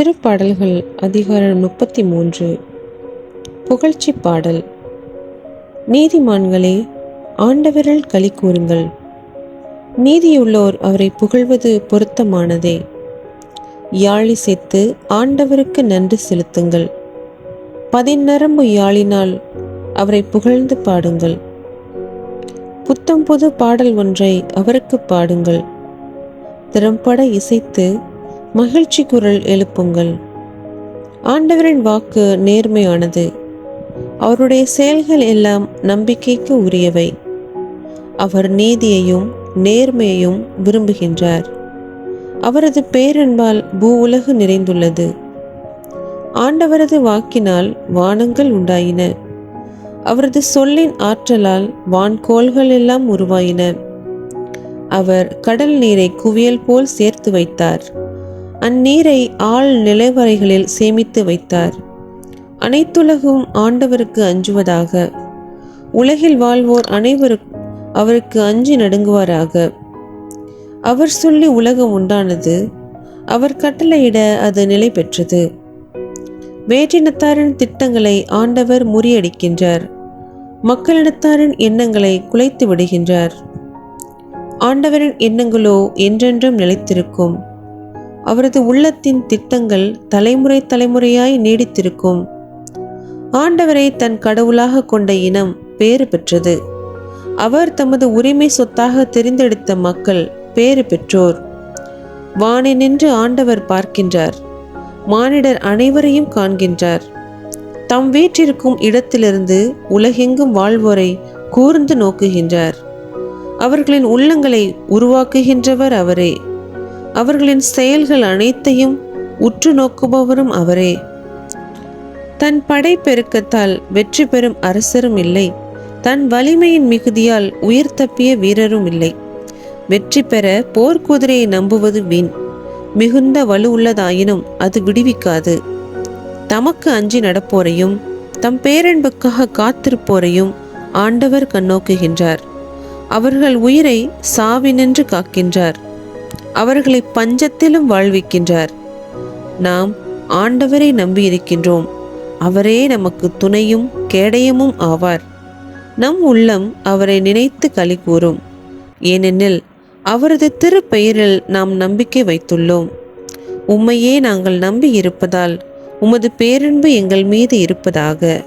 திருப்பாடல்கள் அதிகாரம் முப்பத்தி மூன்று புகழ்ச்சி பாடல். நீதிமான்களே ஆண்டவரில் களி கூறுங்கள். நீதியுள்ளோர் அவரை புகழ்வது பொருத்தமானதே. யாழிசைத்து ஆண்டவருக்கு நன்றி செலுத்துங்கள். பதிநரம்பு யாழினால் அவரை புகழ்ந்து பாடுங்கள். புத்தம் புது பாடல் ஒன்றை அவருக்கு பாடுங்கள். திறம்பட இசைத்து மகிழ்ச்சி குரல் எழுப்புங்கள். ஆண்டவரின் வாக்கு நேர்மையானது. அவருடைய செயல்கள் எல்லாம் நம்பிக்கைக்கு உரியவை. அவர் நீதியையும் நேர்மையையும் விரும்புகின்றார். அவரது பேரன்பால் பூ உலகு நிறைந்துள்ளது. ஆண்டவரது வாக்கினால் வானங்கள் உண்டாயின. அவரது சொல்லின் ஆற்றலால் வான்கோள்கள் எல்லாம் உருவாயின. அவர் கடல் நீரை குவியல் போல் சேர்த்து வைத்தார். அந்நீரை ஆள் நிலைவரைகளில் சேமித்து வைத்தார். அனைத்துலகும் ஆண்டவருக்கு அஞ்சுவதாக. உலகில் வாழ்வோர் அனைவரும் அவருக்கு அஞ்சி நடுங்குவாராக. அவர் சொல்லி உலகம் உண்டானது. அவர் கட்டளையிட அது நிலை பெற்றது. வேற்றினத்தாரின் திட்டங்களை ஆண்டவர் முறியடிக்கின்றார். மக்களிடத்தாரின் எண்ணங்களை குலைத்து விடுகின்றார். ஆண்டவரின் எண்ணங்களோ என்றென்றும் நிலைத்திருக்கும். அவரது உள்ளத்தின் திட்டங்கள் தலைமுறை தலைமுறையாய் நீடித்திருக்கும். ஆண்டவரை தன் கடவுளாக கொண்ட இனம் பேறு பெற்றது. அவர் தமது உரிமை சொத்தாக தெரிந்தெடுத்த மக்கள் பேறு பெற்றோர். வானை நின்று ஆண்டவர் பார்க்கின்றார். மானிடர் அனைவரையும் காண்கின்றார். தம் வீற்றிருக்கும் இடத்திலிருந்து உலகெங்கும் வாழ்வோரை கூர்ந்து நோக்குகின்றார். அவர்களின் உள்ளங்களை உருவாக்குகின்றவர் அவரே. அவர்களின் செயல்கள் அனைத்தையும் உற்று நோக்குபவரும் அவரே. தன் படைப்பெருக்கத்தால் வெற்றி பெறும் அரசரும் இல்லை. தன் வலிமையின் மிகுதியால் உயிர் தப்பிய வீரரும் இல்லை. வெற்றி பெற போர்க்குதிரையை நம்புவது வீண். மிகுந்த வலு உள்ளதாயினும் அது விடுவிக்காது. தமக்கு அஞ்சி நடப்போரையும் தம் பேரன்புக்காக காத்திருப்போரையும் ஆண்டவர் கண்ணோக்குகின்றார். அவர்கள் உயிரை சாவினின்று காக்கின்றார். அவர்களை பஞ்சத்திலும் வாழ்விக்கின்றார். நாம் ஆண்டவரை நம்பியிருக்கின்றோம். அவரே நமக்கு துணையும் கேடயமும் ஆவார். நம் உள்ளம் அவரை நினைத்து களி கூறும். ஏனெனில் அவரது திருப்பெயரில் நாம் நம்பிக்கை வைத்துள்ளோம். உம்மையே நாங்கள் நம்பி இருப்பதால் உமது பேரன்பு எங்கள் மீது இருப்பதாக.